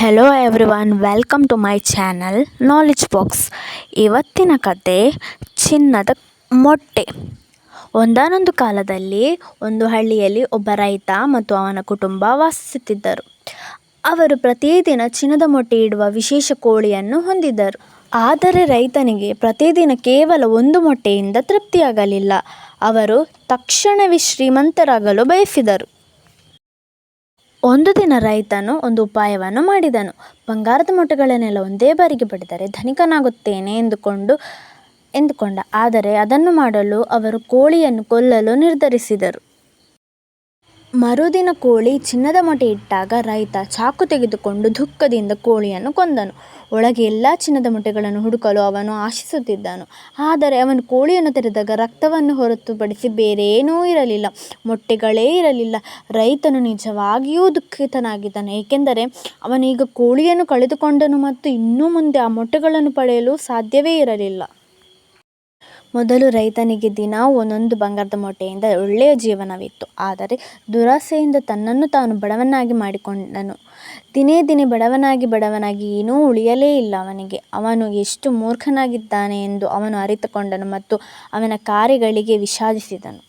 Hello everyone welcome to my channel knowledge box ಇವತ್ತಿನ ಕತೆ, ಚಿನ್ನದ ಮೊಟ್ಟೆ. ಒಂದಾನೊಂದು ಕಾಲದಲ್ಲಿ ಒಂದು ಹಳ್ಳಿಯಲ್ಲಿ ಒಬ್ಬ ರೈತ ಮತ್ತು ಅವನ ಕುಟುಂಬ ವಾಸಿಸುತ್ತಿದ್ದರು. ಅವರು ಪ್ರತಿದಿನ ಚಿನ್ನದ ಮೊಟ್ಟೆ ಇಡುವ ವಿಶೇಷ ಕೋಳಿಯನ್ನು ಹೊಂದಿದ್ದರು. ಆದರೆ ರೈತನಿಗೆ ಪ್ರತಿದಿನ ಕೇವಲ ಒಂದು ಮೊಟ್ಟೆಯಿಂದ ತೃಪ್ತಿಯಾಗಲಿಲ್ಲ. ಅವರು ತಕ್ಷಣವೇ ಶ್ರೀಮಂತರಾಗಲು ಬಯಸಿದರು. ಒಂದು ದಿನ ರೈತನು ಒಂದು ಉಪಾಯವನ್ನು ಮಾಡಿದನು. ಬಂಗಾರದ ಮೊಟ್ಟೆಗಳನ್ನೆಲ್ಲ ಒಂದೇ ಬಾರಿಗೆ ಪಡೆದರೆ ಧನಿಕನಾಗುತ್ತೇನೆ ಎಂದುಕೊಂಡು, ಎಂದುಕೊಂಡ. ಆದರೆ ಅದನ್ನು ಮಾಡಲು ಅವರು ಕೋಳಿಯನ್ನು ಕೊಲ್ಲಲು ನಿರ್ಧರಿಸಿದರು. ಮರುದಿನ ಕೋಳಿ ಚಿನ್ನದ ಮೊಟ್ಟೆ ಇಟ್ಟಾಗ ರೈತ ಚಾಕು ತೆಗೆದುಕೊಂಡು ದುಃಖದಿಂದ ಕೋಳಿಯನ್ನು ಕೊಂದನು. ಒಳಗೆ ಎಲ್ಲ ಚಿನ್ನದ ಮೊಟ್ಟೆಗಳನ್ನು ಹುಡುಕಲು ಅವನು ಆಶಿಸುತ್ತಿದ್ದನು. ಆದರೆ ಅವನು ಕೋಳಿಯನ್ನು ತೆರೆದಾಗ ರಕ್ತವನ್ನು ಹೊರತುಪಡಿಸಿ ಬೇರೇನೂ ಇರಲಿಲ್ಲ. ಮೊಟ್ಟೆಗಳೇ ಇರಲಿಲ್ಲ. ರೈತನು ನಿಜವಾಗಿಯೂ ದುಃಖಿತನಾಗಿದ್ದಾನೆ. ಏಕೆಂದರೆ ಅವನೀಗ ಕೋಳಿಯನ್ನು ಕಳೆದುಕೊಂಡನು ಮತ್ತು ಇನ್ನು ಮುಂದೆ ಆ ಮೊಟ್ಟೆಗಳನ್ನು ಪಡೆಯಲು ಸಾಧ್ಯವೇ ಇರಲಿಲ್ಲ. ಮೊದಲು ರೈತನಿಗೆ ದಿನ ಒಂದೊಂದು ಬಂಗಾರದ ಮೊಟ್ಟೆಯಿಂದ ಒಳ್ಳೆಯ ಜೀವನವಿತ್ತು. ಆದರೆ ದುರಾಸೆಯಿಂದ ತನ್ನನ್ನು ತಾನು ಬಡವನಾಗಿ ಮಾಡಿಕೊಂಡನು. ದಿನೇ ದಿನೇ ಬಡವನಾಗಿ ಬಡವನಾಗಿ ಏನೂ ಉಳಿಯಲೇ ಇಲ್ಲ ಅವನಿಗೆ. ಅವನು ಎಷ್ಟು ಮೂರ್ಖನಾಗಿದ್ದಾನೆ ಎಂದು ಅವನು ಅರಿತುಕೊಂಡನು ಮತ್ತು ಅವನ ಕಾರ್ಯಗಳಿಗೆ ವಿಷಾದಿಸಿದನು.